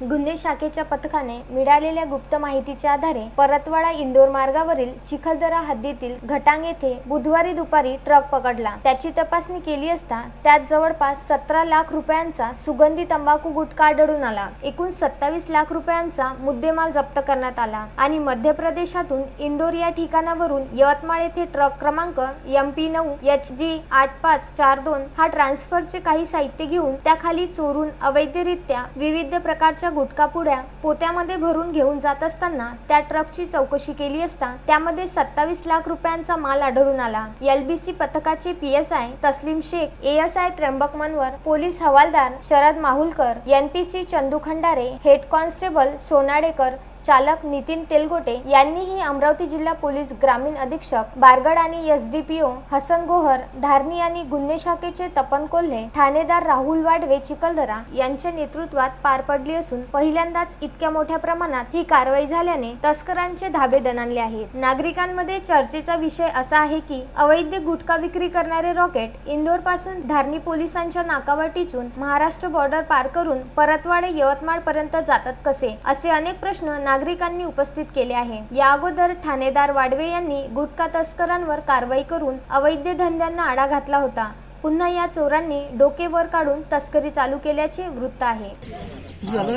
गुन्हे शाखेच्या पथकाने मिळालेल्या गुप्त माहितीच्या आधारे परतवाडा इंदोर मार्गावरील चिखलदरा हद्दीतील घटांग येथे बुधवारी दुपारी ट्रक पकडला. त्याची तपासणी केली असता त्यात जवळपास सतरा लाख रुपयांचा सुगंधी तंबाखू गुटखा आढळून आला. एकूण सत्तावीस लाख रुपयांचा मुद्देमाल जप्त करण्यात आला आणि मध्य प्रदेशातून इंदोर या ठिकाणावरून यवतमाळ येथे ट्रक क्रमांक एम पी नऊ एच जी आठ पाच चार दोन हा ट्रान्सफरचे काही साहित्य घेऊन त्याखाली चोरून अवैधरित्या विविध प्रकारच्या गुटखा पुड्या पोत्यामध्ये भरून घेऊन जात असताना त्या ट्रकची चौकशी केली असता त्यामध्ये सत्तावीस लाख रुपयांचा माल आढळून आला. एलबीसी पथकाचे PSI S Taslim Shaikh ASI Trimbak Manwar Trimbak Manwar police हवालदार Sharad Mahulkar NPC Chandu Khandare head constable Sonadekar चालक नितीन तेलगोटे यांनीही अमरावती जिल्हा पोलीस ग्रामीण अधीक्षक बारगड आणि S D P O Hasan Gohar Dharni आणि गुन्हे शाखेचे तपन कोल्हे ठाणेदार राहुल वाडवे चिखलदरा यांच्या नेतृत्वात पार पडली असून पहिल्यांदाच इतक्या मोठ्या प्रमाणात ही कारवाई झाल्याने तस्करांचे धाबे दणाणले आहेत. नागरिकांमध्ये चर्चेचा विषय असा आहे की अवैध गुटखा विक्री करणारे रॉकेट इंदोरपासून धारणी पोलिसांच्या नाकावर टिचून महाराष्ट्र बॉर्डर पार करून परतवाडे यवतमाळ पर्यंत जातात कसे? असे अनेक प्रश्न नागरिकांनी उपस्थित केले आहे. या अगोदर ठाणेदार वाडवे यांनी गुटखा तस्करांवर कारवाई करून अवैध धंद्यांना आळा घातला होता. पुन्हा या चोरांनी डोके वर काढून तस्करी चालू केल्याचे वृत्त आहे.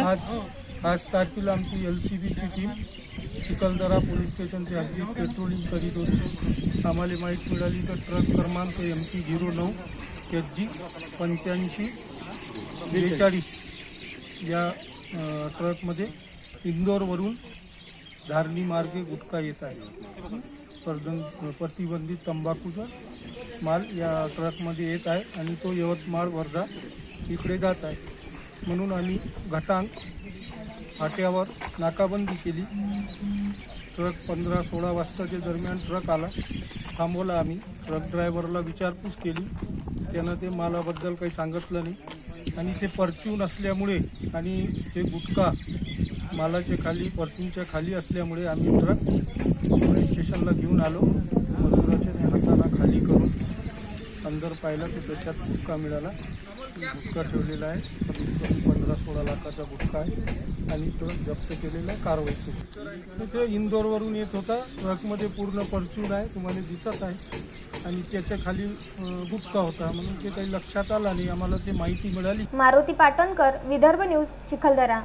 आज आज तारखेला आमची एल सी बीची टीम चिखलदरा पोलीस स्टेशनच्या हद्दीत पेट्रोलिंग करीत होती. आम्हाला माहीत मिळाली तर ट्रक क्रमांक एम पी झिरो नऊ एच जी पंच्याऐंशी बेचाळीस या ट्रकमध्ये इंदोरवरून धारणी मार्गे गुटखा येत आहे. परदन प्रतिबंधित तंबाखूचा माल या ट्रकमध्ये येत आहे आणि तो यवतमाळ वर्धा इकडे जात आहे. म्हणून आम्ही घटांग फाट्यावर नाकाबंदी केली. ट्रक पंधरा सोळा वाजताच्या दरम्यान ट्रक आला. थांबवला आम्ही. ट्रक ड्रायव्हरला विचारपूस केली. त्यानं ते मालाबद्दल काही सांगितलं नाही. आणि ते परचून असल्यामुळे आणि ते गुटखा मालाच्या खाली परचूनच्या खाली असल्यामुळे आम्ही ट्रक पोलीस स्टेशनला घेऊन आलो. मजुराच्या हाताला खाली करून अंदर पाहिला तर त्याच्यात गुटखा मिळाला. गुटखा ठेवलेला आहे. कमी पंधरा सोळा लाखाचा गुटखा आहे. आणि तो जप्त केलेला कारवाई सुरू. तिथे इंदोरवरून येत होता. ट्रकमध्ये पूर्ण परचून आहे तुम्हाला दिसत आहे. आणि त्याच्याखाली गुटखा होता. म्हणून ते काही लक्षात आला नाही. आम्हाला ते माहिती मिळाली. मारुती पाटणकर विदर्भ न्यूज चिखलदरा.